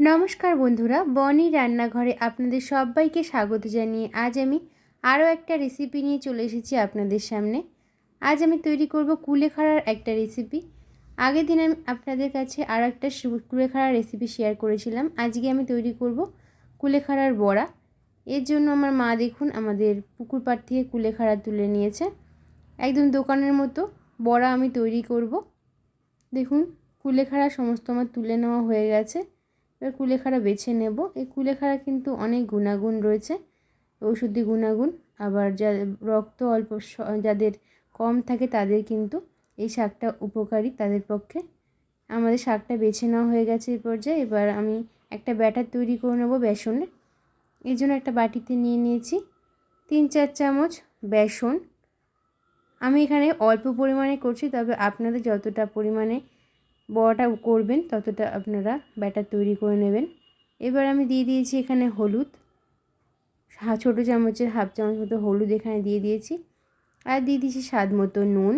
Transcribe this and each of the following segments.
নমস্কার বন্ধুরা, বনি রান্নাঘরে আপনাদের সবাইকে স্বাগত জানিয়ে আজ আমি আরও একটা রেসিপি নিয়ে চলে এসেছি আপনাদের সামনে। আজ আমি তৈরি করব কুলেখাড়ার একটা রেসিপি আগের দিন আমি আপনাদের কাছে আরও একটা কুলেখাড়ার রেসিপি শেয়ার করেছিলাম। আজকে আমি তৈরি করব কুলেখাড়ার বড়া। এর জন্য আমার মা দেখুন আমাদের পুকুর পাড় থেকে কুলেখাড়া তুলে নিয়েছে। একদম দোকানের মতো বড়া আমি তৈরি করব। দেখুন কুলেখাড়া সমস্ত আমার তুলে নেওয়া হয়ে গেছে। এবার কুলেখাড়া বেছে নেব। এই কুলেখাড়া কিন্তু অনেক গুণাগুণ রয়েছে। ঔষধি গুণাগুণ, আবার যা রক্ত অল্প যাদের কম থাকে তাদের কিন্তু এই শাকটা উপকারী তাদের পক্ষে। আমাদের শাকটা বেছে নেওয়া হয়ে গেছে এই পর্যায়ে। এবার আমি একটা ব্যাটার তৈরি করে নেব বেসনের এই জন্য একটা বাটিতে নিয়ে নিয়েছি তিন চার চামচ বেসন। আমি এখানে অল্প পরিমাণে করছি, তবে আপনাদের যতটা পরিমাণে বড়াটা করবেন, ততটা আপনারা ব্যাটার তৈরি করে নেবেন। এবার আমি দিয়ে দিয়েছি এখানে হলুদ। হা, ছোটো চামচের হাফ চামচ মতো হলুদ এখানে দিয়ে দিয়েছি। আর দিয়ে দিয়েছি স্বাদ মতো নুন।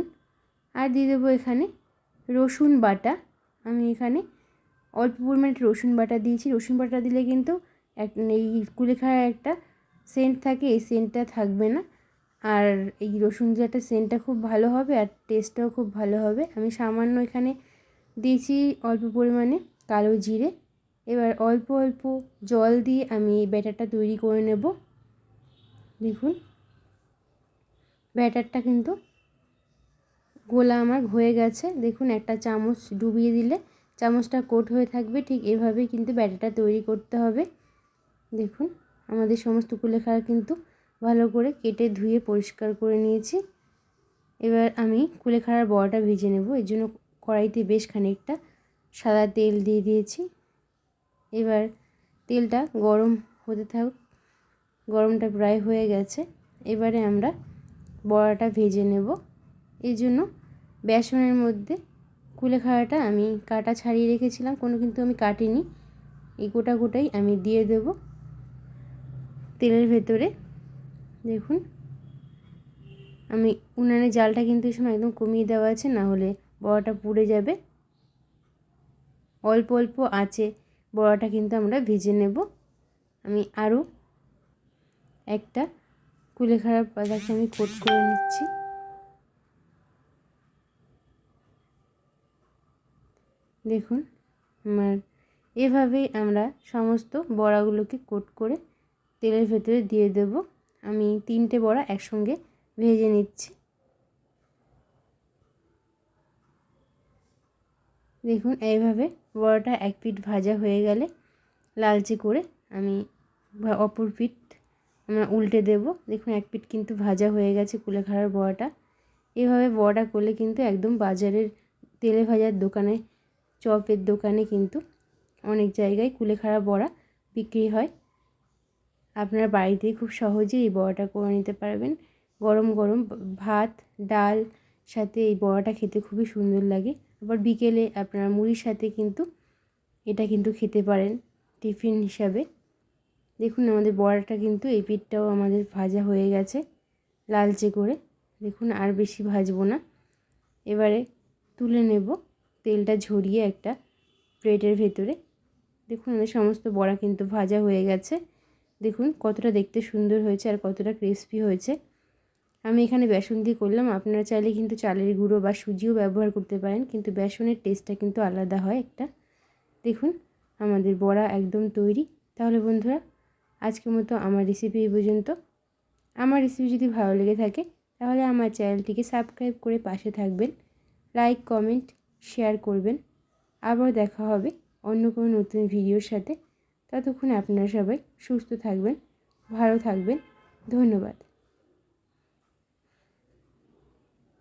আর দিয়ে দেবো এখানে রসুন বাটা। আমি এখানে অল্প পরিমাণে রসুন বাটা দিয়েছি। রসুন বাটা দিলে কিন্তু এক, এই কুলেখাড়ার একটা সেন্ট থাকে, এই সেন্টটা থাকবে না। আর এই রসুন যে একটা সেন্টটা খুব ভালো হবে, আর টেস্টটাও খুব ভালো হবে। আমি সামান্য এখানে দিয়েছি অল্প পরিমাণে কালো জিরে। এবার অল্প অল্প জল দিয়ে আমি এই ব্যাটারটা তৈরি করে নেব। দেখুন, ব্যাটারটা কিন্তু গোলা আমার হয়ে গেছে। দেখুন, একটা চামচ ডুবিয়ে দিলে চামচটা কোট হয়ে থাকবে। ঠিক এভাবেই কিন্তু ব্যাটারটা তৈরি করতে হবে। দেখুন, আমাদের সমস্ত কুলেখাড়া কিন্তু ভালো করে কেটে ধুয়ে পরিষ্কার করে নিয়েছি। এবার আমি কুলেখাড়ার বড়াটা ভেজে নেব। এর জন্য কড়াইতে বেশ খানিকটা সাদা তেল দিয়ে দিয়েছি। এবার তেলটা গরম হতে থাকুক, গরমটা প্রায় হয়ে গেছে। এবারে আমরা বড়াটা ভেজে নেব। এই জন্য বেসনের মধ্যে কুলেখাড়াটা আমি কাটা ছাড়িয়ে রেখেছিলাম, কোনো কিন্তু আমি কাটিনি। এই গোটা গোটাই আমি দিয়ে দেব। তেলের ভেতরে দেখুন, আমি উনানের জালটা কিন্তু এই সময় একদম কমিয়ে দেওয়া আছে, না হলে বড়াটা পুড়ে যাবে। অল্প অল্প আছে বড়াটা কিন্তু আমরা ভেজে নেব। আমি আরও একটা কুলেখাড়া পাতাকে আমি কোট করে নিচ্ছি। দেখুন, আমার এভাবেই আমরা সমস্ত বড়াগুলোকে কোট করে তেলের ভেতরে দিয়ে দেব। আমি তিনটে বড়া একসঙ্গে ভেজে নিচ্ছি। দেখুন, এইভাবে বড়াটা এক পিঠ ভাজা হয়ে গেলে লালচে করে আমি অপর পিঠ আমরা উল্টে দেব। দেখুন, এক পিঠ কিন্তু ভাজা হয়ে গেছে কুলেখাড়ার বড়াটা। এভাবে বড়াটা করলে কিন্তু একদম বাজারের তেলে ভাজার দোকানে, চপের দোকানে কিন্তু অনেক জায়গায় কুলেখাড়া বড়া বিক্রি হয়। আপনার বাড়িতেই খুব সহজেই এই বড়াটা করে নিতে পারবেন। গরম গরম ভাত, ডাল সাথে এই বড়াটা খেতে খুবই সুন্দর লাগে। আবার বিকেলে আপনার মুড়ির সাথে কিন্তু এটা কিন্তু খেতে পারেন টিফিন হিসাবে। দেখুন আমাদের বড়াটা কিন্তু এই পিঠটাও আমাদের ভাজা হয়ে গেছে লালচে করে। দেখুন আর বেশি ভাজবো না। এবারে তুলে নেব তেলটা ঝরিয়ে একটা প্লেটের ভেতরে। দেখুন আমাদের সমস্ত বড়া কিন্তু ভাজা হয়ে গেছে। দেখুন কতটা দেখতে সুন্দর হয়েছে আর কতটা ক্রিস্পি হয়েছে। আমি এখানে বেসন দিয়ে করলাম। আপনারা চাইলে কিন্তু চালের গুঁড়ো বা সুজিও ব্যবহার করতে পারেন, কিন্তু বেসনের টেস্টটা কিন্তু আলাদা হয় একটা। দেখুন, আমাদের বড়া একদম তৈরি। তাহলে বন্ধুরা, আজকের মতো আমার রেসিপি এই পর্যন্ত। আমার রেসিপি যদি ভালো লেগে থাকে, তাহলে আমার চ্যানেলটিকে সাবস্ক্রাইব করে পাশে থাকবেন। লাইক কমেন্ট শেয়ার করবেন। আবার দেখা হবে অন্য কোনো নতুন ভিডিওর সাথে। ততক্ষণ আপনারা সবাই সুস্থ থাকবেন, ভালো থাকবেন। ধন্যবাদ।